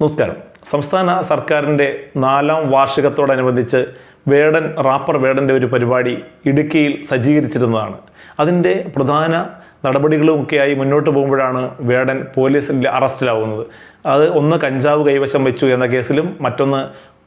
നമസ്കാരം. സംസ്ഥാന സർക്കാരിന്റെ നാലാം വാർഷികത്തോടനുബന്ധിച്ച് വേടൻ റാപ്പർ വേടന്റെ ഒരു പരിപാടി ഇടുക്കിയിൽ സജ്ജീകരിച്ചിരുന്നതാണ്. അതിന്റെ പ്രധാന നടപടികളുമൊക്കെയായി മുന്നോട്ട് പോകുമ്പോഴാണ് വേടൻ പോലീസിൽ അറസ്റ്റിലാവുന്നത്. അത് ഒന്ന് കഞ്ചാവ് കൈവശം വെച്ചു എന്ന കേസിലും മറ്റൊന്ന്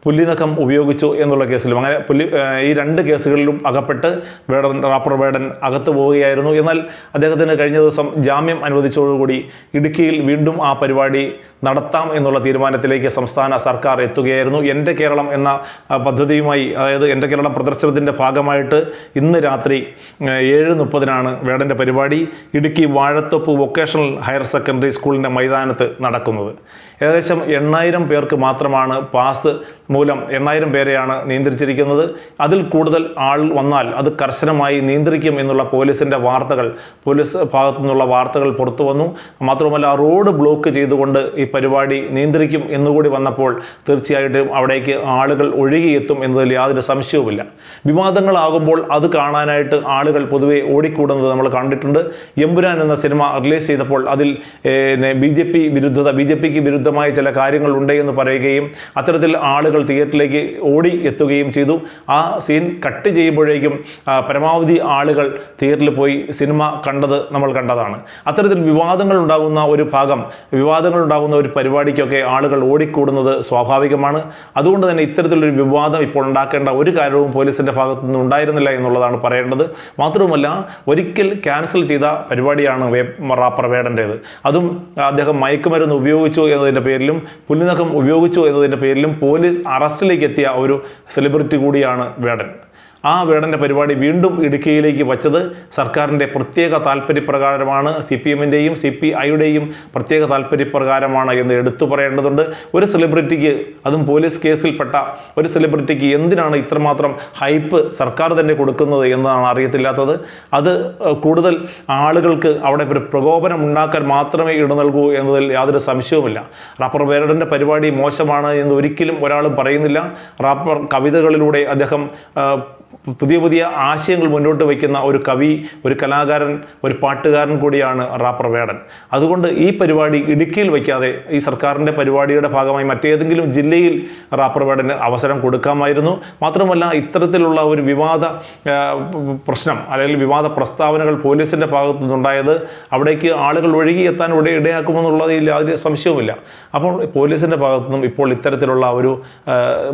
പുല്ലിനക്കം ഉപയോഗിച്ചു എന്നുള്ള കേസിലും അങ്ങനെ പുല്ലി ഈ രണ്ട് കേസുകളിലും അകപ്പെട്ട് വേടൻ റാപ്പർ വേടൻ അകത്തു പോവുകയായിരുന്നു. എന്നാൽ അദ്ദേഹത്തിന് കഴിഞ്ഞ ദിവസം ജാമ്യം അനുവദിച്ചതോടുകൂടി ഇടുക്കിയിൽ വീണ്ടും ആ പരിപാടി നടത്താം എന്നുള്ള തീരുമാനത്തിലേക്ക് സംസ്ഥാന സർക്കാർ എത്തുകയായിരുന്നു. എന്റെ കേരളം എന്ന പദ്ധതിയുമായി അതായത് എന്റെ കേരളം പ്രദർശനത്തിന്റെ ഭാഗമായിട്ട് ഇന്ന് രാത്രി ഏഴ് മുപ്പതിനാണ് വേടന്റെ പരിപാടി Idukki Vazhathoppu vocational higher secondary സ്കൂളിന്റെ മൈതാനത്ത് നടക്കുന്നത്. ഏകദേശം എണ്ണായിരം പേർക്ക് മാത്രമാണ് പാസ് മൂലം എണ്ണായിരം പേരെയാണ് നിയന്ത്രിച്ചിരിക്കുന്നത്. അതിൽ കൂടുതൽ ആൾ വന്നാൽ അത് കർശനമായി നിയന്ത്രിക്കും എന്നുള്ള പോലീസിന്റെ വാർത്തകൾ പോലീസ് ഭാഗത്തു നിന്നുള്ള വാർത്തകൾ പുറത്തു വന്നു. മാത്രമല്ല റോഡ് ബ്ലോക്ക് ചെയ്തുകൊണ്ട് ഈ പരിപാടി നിയന്ത്രിക്കും എന്നുകൂടി വന്നപ്പോൾ തീർച്ചയായിട്ടും അവിടേക്ക് ആളുകൾ ഒഴുകിയെത്തും എന്നതിൽ യാതൊരു സംശയവുമില്ല. വിവാദങ്ങളാകുമ്പോൾ അത് കാണാനായിട്ട് ആളുകൾ പൊതുവെ ഓടിക്കൂടുന്നത് നമ്മൾ കണ്ടിട്ടുണ്ട്. എമ്പുരാൻ എന്ന സിനിമ റിലീസ് ചെയ്തപ്പോൾ അതിൽ ബി ജെ പി വിരുദ്ധത ബി ജെ പിക്ക് വിരുദ്ധമായ ചില കാര്യങ്ങളുണ്ട് എന്ന് പറയുകയും അത്തരത്തിൽ ആളുകൾ തിയേറ്ററിലേക്ക് ഓടി എത്തുകയും ചെയ്തു. ആ സീൻ കട്ട് ചെയ്യുമ്പോഴേക്കും പരമാവധി ആളുകൾ തിയേറ്ററിൽ പോയി സിനിമ കണ്ടത് നമ്മൾ കണ്ടതാണ്. അത്തരത്തിൽ വിവാദങ്ങൾ ഉണ്ടാകുന്ന ഒരു ഭാഗം വിവാദങ്ങൾ ഉണ്ടാകുന്ന ഒരു പരിപാടിക്കൊക്കെ ആളുകൾ ഓടിക്കൂടുന്നത് സ്വാഭാവികമാണ്. അതുകൊണ്ട് തന്നെ ഇത്തരത്തിലൊരു വിവാദം ഇപ്പോൾ ഉണ്ടാക്കേണ്ട ഒരു കാര്യവും പോലീസിന്റെ ഭാഗത്തു നിന്ന് ഉണ്ടായിരുന്നില്ല എന്നുള്ളതാണ് പറയേണ്ടത്. മാത്രവുമല്ല ഒരിക്കൽ ക്യാൻസൽ ചെയ്ത പരിപാടിയാണ് റാപ്പർ വേടന്റേത് അതും അദ്ദേഹം മയക്കുമരുന്ന് ഉപയോഗിച്ചു എന്നതിന്റെ പേരിലും പുല്ലിനഖം ഉപയോഗിച്ചു എന്നതിന്റെ പേരിലും പോലീസ് അറസ്റ്റിലേക്ക് എത്തിയ ഒരു സെലിബ്രിറ്റി കൂടിയാണ് വേടൻ. ആ വേടന്റെ പരിപാടി വീണ്ടും ഇടുക്കിയിലേക്ക് വച്ചത് സർക്കാരിന്റെ പ്രത്യേക താല്പര്യപ്രകാരമാണ് സി പി എമ്മിന്റെയും സി പി ഐയുടെയും പ്രത്യേക താല്പര്യപ്രകാരമാണ് എന്ന് എടുത്തു പറയേണ്ടതുണ്ട്. ഒരു സെലിബ്രിറ്റിക്ക് അതും പോലീസ് കേസിൽപ്പെട്ട ഒരു സെലിബ്രിറ്റിക്ക് എന്തിനാണ് ഇത്രമാത്രം ഹൈപ്പ് സർക്കാർ തന്നെ കൊടുക്കുന്നത് എന്നാണ് അറിയത്തില്ലാത്തത്. അത് കൂടുതൽ ആളുകൾക്ക് അവിടെ ഒരു പ്രകോപനം ഉണ്ടാക്കാൻ മാത്രമേ ഇട നൽകൂ എന്നതിൽ യാതൊരു സംശയവുമില്ല. റാപ്പർ വേരടന്റെ പരിപാടി മോശമാണ് എന്ന് ഒരിക്കലും ഒരാളും പറയുന്നില്ല. റാപ്പർ കവിതകളിലൂടെ അദ്ദേഹം പുതിയ പുതിയ ആശയങ്ങൾ മുന്നോട്ട് വയ്ക്കുന്ന ഒരു കവി ഒരു കലാകാരൻ ഒരു പാട്ടുകാരൻ കൂടിയാണ് റാപ്പർ വേടൻ. അതുകൊണ്ട് ഈ പരിപാടി ഇടുക്കിയിൽ വയ്ക്കാതെ ഈ സർക്കാരിന്റെ പരിപാടിയുടെ ഭാഗമായി മറ്റേതെങ്കിലും ജില്ലയിൽ റാപ്പർ വേടന് അവസരം കൊടുക്കാമായിരുന്നു. മാത്രമല്ല ഇത്തരത്തിലുള്ള ഒരു വിവാദ പ്രശ്നം അല്ലെങ്കിൽ വിവാദ പ്രസ്താവനകൾ പോലീസിന്റെ ഭാഗത്തു നിന്നുണ്ടായത് അവിടേക്ക് ആളുകൾ ഒഴുകിയെത്താൻ ഇവിടെ ഇടയാക്കുമെന്നുള്ളതിൽ യാതൊരു സംശയവുമില്ല. അപ്പോൾ പോലീസിന്റെ ഭാഗത്തു നിന്നും ഇപ്പോൾ ഇത്തരത്തിലുള്ള ഒരു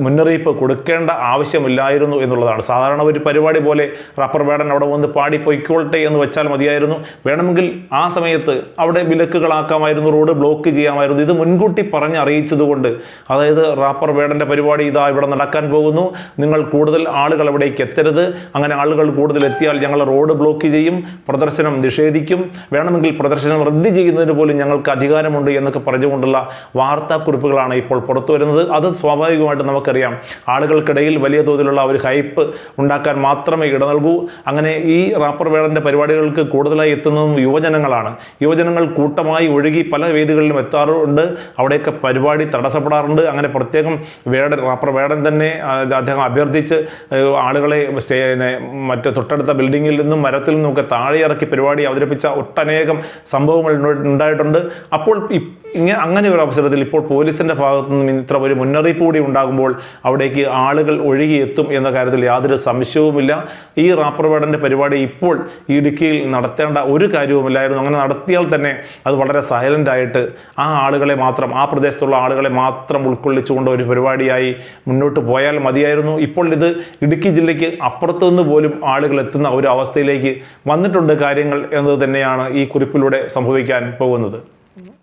മുന്നറിയിപ്പ് കൊടുക്കേണ്ട ആവശ്യമില്ലായിരുന്നു എന്നുള്ളതാണ്. സാധാരണ ഒരു പരിപാടി പോലെ റബ്ബർ വേടൻ അവിടെ വന്ന് പാടി പൊയ്ക്കോളട്ടെ എന്ന് വെച്ചാൽ മതിയായിരുന്നു. വേണമെങ്കിൽ ആ സമയത്ത് അവിടെ വിലക്കുകളാക്കാമായിരുന്നു റോഡ് ബ്ലോക്ക് ചെയ്യാമായിരുന്നു. ഇത് മുൻകൂട്ടി പറഞ്ഞ് അറിയിച്ചതുകൊണ്ട് അതായത് റാപ്പർ വേടന്റെ പരിപാടി ഇതാ ഇവിടെ നടക്കാൻ പോകുന്നു. നിങ്ങൾ കൂടുതൽ ആളുകൾ അവിടേക്ക് എത്തരുത്. അങ്ങനെ ആളുകൾ കൂടുതൽ എത്തിയാൽ ഞങ്ങൾ റോഡ് ബ്ലോക്ക് ചെയ്യും പ്രദർശനം നിഷേധിക്കും. വേണമെങ്കിൽ പ്രദർശനം റദ്ദ് ചെയ്യുന്നതിന് പോലും ഞങ്ങൾക്ക് അധികാരമുണ്ട് എന്നൊക്കെ പറഞ്ഞുകൊണ്ടുള്ള വാർത്താക്കുറിപ്പുകളാണ് ഇപ്പോൾ പുറത്തു വരുന്നത് അത് സ്വാഭാവികമായിട്ട് നമുക്കറിയാം. ആളുകൾക്കിടയിൽ വലിയ തോതിലുള്ള ഒരു ഹൈപ്പ് ഉണ്ടാക്കാൻ മാത്രമേ ഇട നൽകൂ. അങ്ങനെ ഈ റാപ്പർ വേടന്റെ പരിപാടികൾക്ക് കൂടുതലായി എത്തുന്നതും യുവജനങ്ങളാണ്. യുവജനങ്ങൾ കൂട്ടമായി ഒഴുകി പല വേദികളിലും എത്താറുണ്ട്. അവിടെയൊക്കെ പരിപാടി തടസ്സപ്പെടാറുണ്ട്. അങ്ങനെ പ്രത്യേകം വേടൻ റാപ്പർ വേടൻ തന്നെ അദ്ദേഹം അഭ്യർത്ഥിച്ച് ആളുകളെ സ്റ്റേ മറ്റേ തൊട്ടടുത്ത ബിൽഡിങ്ങിൽ നിന്നും മരത്തിൽ നിന്നും ഒക്കെ താഴെ ഇറക്കി പരിപാടി അവതരിപ്പിച്ച ഒട്ടനേകം സംഭവങ്ങൾ ഉണ്ടായിട്ടുണ്ട്. അപ്പോൾ ഇങ്ങനെ അങ്ങനെ ഒരു അവസരത്തിൽ ഇപ്പോൾ പോലീസിന്റെ ഭാഗത്തു നിന്നും ഇത്ര ഒരു മുന്നറിയിപ്പ് കൂടി ഉണ്ടാകുമ്പോൾ അവിടേക്ക് ആളുകൾ ഒഴുകിയെത്തും എന്ന കാര്യത്തിൽ യാതൊരു സംശയവുമില്ല. ഈ റാപ്പർ വേടന്റെ പരിപാടി ഇപ്പോൾ ഇടുക്കിയിൽ നടത്തേണ്ട ഒരു കാര്യവുമില്ലായിരുന്നു. അങ്ങനെ നടത്തിയാൽ തന്നെ അത് വളരെ സൈലന്റായിട്ട് ആ ആളുകളെ മാത്രം ആ പ്രദേശത്തുള്ള ആളുകളെ മാത്രം ഉൾക്കൊള്ളിച്ചുകൊണ്ട് ഒരു പരിപാടിയായി മുന്നോട്ട് പോയാൽ മതിയായിരുന്നു. ഇപ്പോൾ ഇത് ഇടുക്കി ജില്ലയ്ക്ക് അപ്പുറത്തു നിന്ന് പോലും ആളുകൾ എത്തുന്ന ഒരു അവസ്ഥയിലേക്ക് വന്നിട്ടുണ്ട് കാര്യങ്ങൾ എന്നത് തന്നെയാണ് ഈ കുറിപ്പിലൂടെ സംഭവിക്കാൻ പോകുന്നത്.